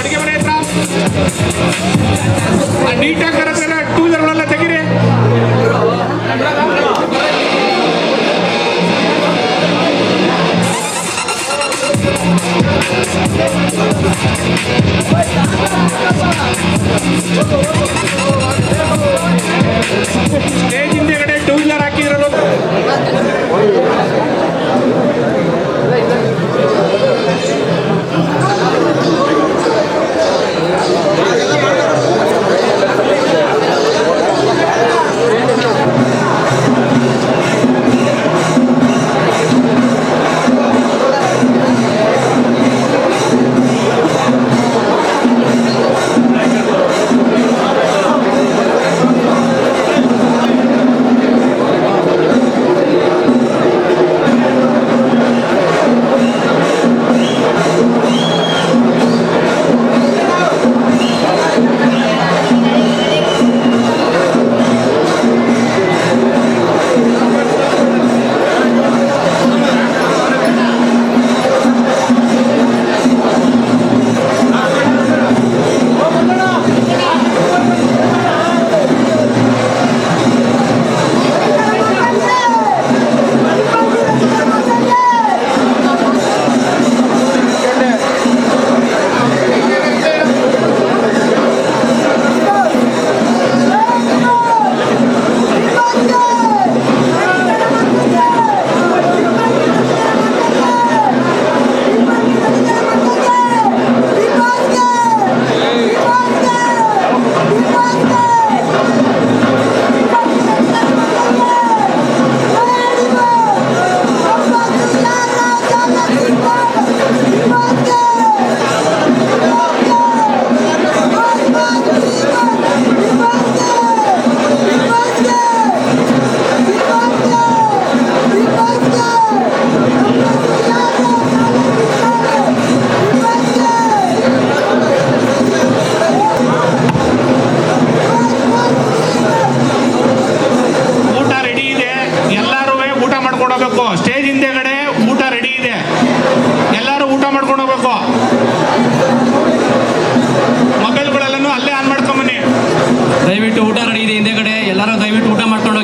ಅಡುಗೆ ಮನೆ ಹತ್ರ ಹಿಂದೆಗಡೆ ಊಟ ರೆಡಿ ಇದೆ. ಎಲ್ಲರೂ ಊಟ ಮಾಡ್ಕೊಂಡು ಹೋಗ್ಬೇಕು. ಮೊಬೈಲ್ಗಳೆಲ್ಲನೂ ಅಲ್ಲೇ ಆನ್ ಮಾಡ್ಕೊಂಬನ್ನಿ ದಯವಿಟ್ಟು ಊಟ ರೆಡಿ ಇದೆ ಹಿಂದೆಗಡೆ. ಎಲ್ಲರೂ ದಯವಿಟ್ಟು ಊಟ ಮಾಡ್ಕೊಂಡು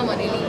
na marili.